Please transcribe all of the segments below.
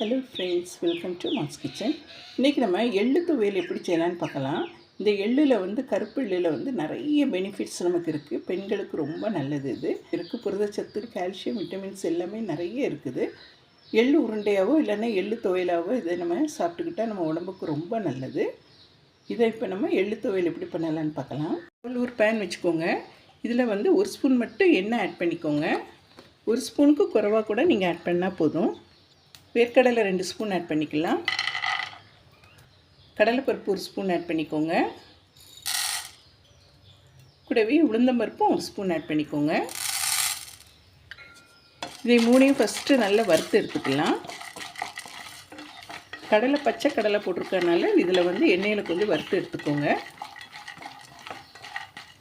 Hello friends welcome to Mass Kitchen இன்றைக்கி நம்ம எள்ளு துவையல் எப்படி செய்யலான்னு பார்க்கலாம். இந்த எள்ளில் வந்து கருப்பு எள்ளில் வந்து நிறைய பெனிஃபிட்ஸ் நமக்கு இருக்குது பெண்களுக்கு ரொம்ப நல்லது இது. இருக்குது புரதச்சத்து கால்சியம் விட்டமின்ஸ் எல்லாமே நிறைய இருக்குது. எள்ளு உருண்டையாவோ இல்லைன்னா எள்ளு துவையலாவோ இதை நம்ம சாப்பிட்டுக்கிட்டால் நம்ம உடம்புக்கு ரொம்ப நல்லது. இதை இப்போ நம்ம எள்ளு துவையல் எப்படி பண்ணலான்னு பார்க்கலாம். ஒரு பேன் வச்சுக்கோங்க. இதில் வந்து ஒரு ஸ்பூன் மட்டும் எண்ணெய் ஆட் பண்ணிக்கோங்க. ஒரு ஸ்பூனுக்கு குறைவாக கூட நீங்கள் ஆட் பண்ணால் போதும். வேர்க்கடலை ரெண்டு ஸ்பூன் ஆட் பண்ணிக்கலாம். கடலைப்பருப்பு ஒரு ஸ்பூன் ஆட் பண்ணிக்கோங்க. கூடவே உளுந்தம்பருப்பும் ஒரு ஸ்பூன் ஆட் பண்ணிக்கோங்க. இதை மூணையும் ஃபஸ்ட்டு நல்லா வறுத்து எடுத்துக்கலாம். கடலை பச்சை கடலை போட்டிருக்கறனால இதில் வந்து எண்ணெயில் கொஞ்சம் வறுத்து எடுத்துக்கோங்க.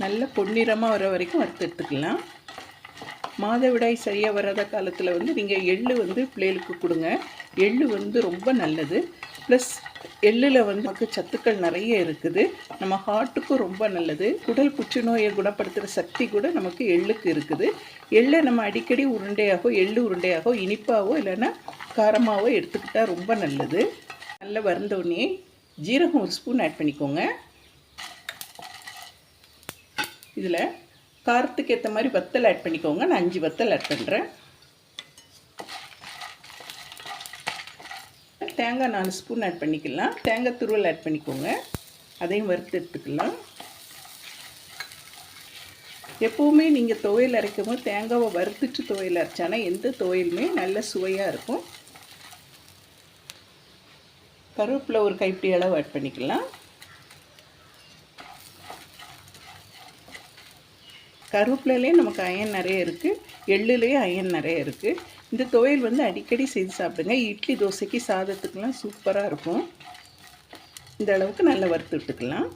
நல்ல பொன்னிறமாக வர வரைக்கும் வறுத்து எடுத்துக்கலாம். மாதவிடாய் சரியாக வராத காலத்தில் வந்து நீங்கள் எள்ளு வந்து பிள்ளைகளுக்கு கொடுங்க. எள்ளு வந்து ரொம்ப நல்லது. ப்ளஸ் எள்ளில் வந்து நமக்கு சத்துக்கள் நிறைய இருக்குது. நம்ம ஹார்ட்டுக்கும் ரொம்ப நல்லது. குடல் புற்றுநோயை குணப்படுத்துகிற சக்தி கூட நமக்கு எள்ளுக்கு இருக்குது. எள்ளை நம்ம அடிக்கடி உருண்டையாகவோ எள்ளு உருண்டையாகவோ இனிப்பாகவோ இல்லைன்னா காரமாகவோ எடுத்துக்கிட்டால் ரொம்ப நல்லது. நல்லா வறந்தோடனே ஜீரகம் ஒரு ஸ்பூன் ஆட் பண்ணிக்கோங்க. இதில் காரத்துக்கு ஏற்ற மாதிரி வத்தல் ஆட் பண்ணிக்கோங்க. நான் அஞ்சு வத்தல் ஆட் பண்ணுறேன் தேங்காய் நாலு ஸ்பூன் ஆட் பண்ணிக்கலாம். தேங்காய் துருவல் ஆட் பண்ணிக்கோங்க. அதையும் வறுத்து எடுத்துக்கலாம். எப்போவுமே நீங்கள் துவையல் அரைக்கும் போது தேங்காவை வறுத்துட்டு துவையல் அரைச்சானா எந்த துவையலுமே நல்ல சுவையாக இருக்கும். கருவேப்பிலை ஒரு கைப்பிடி அளவு ஆட் பண்ணிக்கலாம். கருவேப்பிலையிலே நமக்கு அயன் நிறைய இருக்குது எள்ளுலேயும் அயன் நிறைய இருக்குது இந்த துவையல் வந்து அடிக்கடி செய்து சாப்பிடுங்க. இட்லி தோசைக்கு சாதத்துக்கெலாம் சூப்பராக இருக்கும். இந்த அளவுக்கு நல்லா வறுத்து விட்டுக்கலாம்.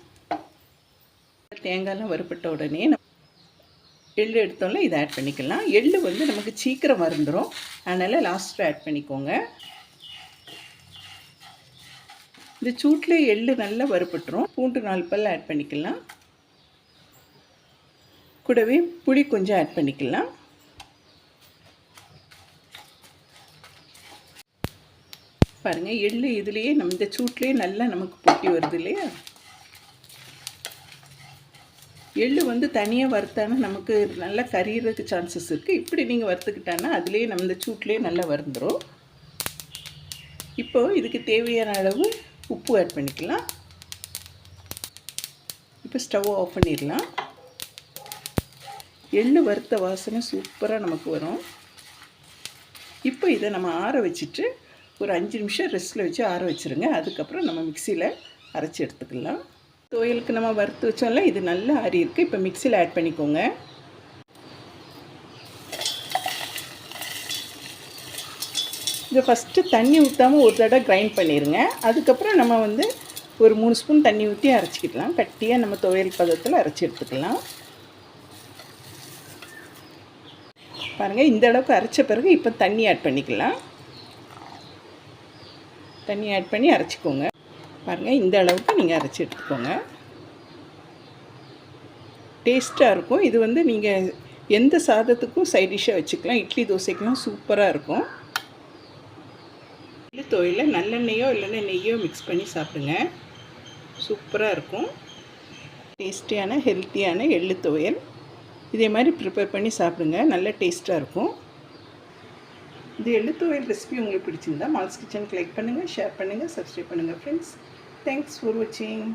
தேங்காயெலாம் வறுப்பட்ட உடனே நம்ம எள்ளு எடுத்தோம்ல இதை ஆட் பண்ணிக்கலாம். எள்ளு வந்து நமக்கு சீக்கிரம் மறந்துடும் அதனால் லாஸ்ட்டில் ஆட் பண்ணிக்கோங்க. இந்த சூட்டில் எள்ளு நல்லா வறுப்பட்டுரும் பூண்டு நாலு பல் ஆட் பண்ணிக்கலாம். கூடவே புளி கொஞ்சம் ஆட் பண்ணிக்கலாம். பாருங்கள் எள்ளு இதுலேயே நம்ம இந்த சூட்லேயே நல்லா நமக்கு பொட்டி வருது இல்லையா? எள்ளு வந்து தனியாக வறுத்தானா நமக்கு நல்லா கறியறதுக்கு சான்சஸ் இருக்குது இப்படி நீங்கள் வறுத்துக்கிட்டானா அதுலேயே நம்ம இந்த சூட்லேயே நல்லா வறுந்துடும் இப்போது இதுக்கு தேவையான அளவு உப்பு ஆட் பண்ணிக்கலாம். இப்போ ஸ்டவ் ஆஃப் பண்ணிடலாம். எள்ளு வறுத்த வாசனை சூப்பராக நமக்கு வரும். இப்போ இதை நம்ம ஆற வச்சுட்டு ஒரு அஞ்சு நிமிஷம் ரெஸ்ட்டில் வச்சு ஆற வச்சுருங்க. அதுக்கப்புறம் நம்ம மிக்சியில் அரைச்சி எடுத்துக்கலாம். துவையலுக்கு நம்ம வறுத்து வச்சோம்ல இது நல்லா ஆறி இருக்குது இப்போ மிக்சியில் ஆட் பண்ணிக்கோங்க. இதை ஃபஸ்ட்டு தண்ணி ஊற்றாமல் ஒரு தடவை கிரைண்ட் பண்ணிடுங்க அதுக்கப்புறம் நம்ம வந்து ஒரு மூணு ஸ்பூன் தண்ணி ஊற்றி அரைச்சிக்கிடலாம். கட்டியாக நம்ம துவையல் பதத்தில் அரைச்சி எடுத்துக்கலாம். பாருங்கள் இந்த அளவுக்கு அரைச்ச பிறகு இப்போ தண்ணி ஆட் பண்ணிக்கலாம். தண்ணி ஆட் பண்ணி அரைச்சிக்கோங்க. பாருங்கள் இந்த அளவுக்கு நீங்கள் அரைச்சி எடுத்துக்கோங்க. டேஸ்ட்டாக இருக்கும். இது வந்து நீங்கள் எந்த சாதத்துக்கும் சைட் டிஷ்ஷாக வச்சுக்கலாம். இட்லி தோசைக்கெலாம் சூப்பராக இருக்கும். எள்ளு துவையில் நல்லெண்ணெயோ இல்லைன்னா நெய்யோ மிக்ஸ் பண்ணி சாப்பிடுங்க. சூப்பராக இருக்கும். டேஸ்டியான ஹெல்த்தியான எள்ளு துவையல். இதே மாதிரி ப்ரிப்பேர் பண்ணி சாப்பிடுங்க. நல்ல டேஸ்ட்டாக இருக்கும். இந்த எழுத்துவையல் ரெசிபி உங்களுக்கு பிடிச்சிருந்தா மால்ஸ் கிச்சனுக்கு லைக் பண்ணுங்கள் ஷேர் பண்ணுங்கள் சப்ஸ்கிரைப் பண்ணுங்கள் ஃப்ரெண்ட்ஸ் தேங்க்ஸ் ஃபார் வாட்சிங்